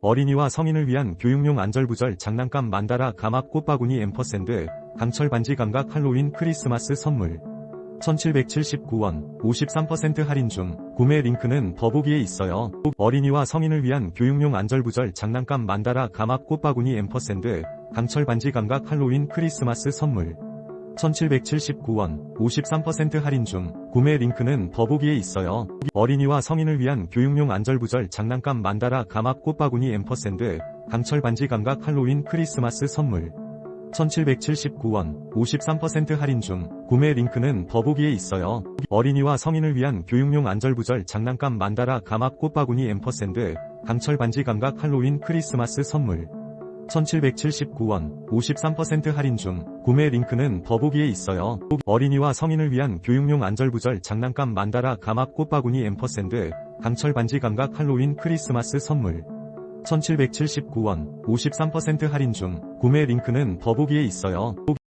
어린이와 성인을 위한 교육용 안절부절 장난감 만다라 가막 꽃바구니 앰퍼샌드 강철 반지 감각 할로윈 크리스마스 선물 1779원 53% 할인 중 구매 링크는 더보기에 있어요. 어린이와 성인을 위한 교육용 안절부절 장난감 만다라 가막 꽃바구니 앰퍼샌드 강철 반지 감각 할로윈 크리스마스 선물 1779원 53% 할인 중 구매 링크는 더보기에 있어요. 어린이와 성인을 위한 교육용 안절부절 장난감 만다라 가막 꽃바구니 앰퍼샌드 강철 반지 감각 할로윈 크리스마스 선물 1779원 53% 할인 중 구매 링크는 더보기에 있어요. 어린이와 성인을 위한 교육용 안절부절 장난감 만다라 가막 꽃바구니 앰퍼샌드 강철 반지 감각 할로윈 크리스마스 선물 1779원 53% 할인 중 구매 링크는 더보기에 있어요. 어린이와 성인을 위한 교육용 안절부절 장난감 만다라 가막 꽃바구니 앰퍼샌드 강철 반지 감각 할로윈 크리스마스 선물 1779원 53% 할인 중 구매 링크는 더보기에 있어요.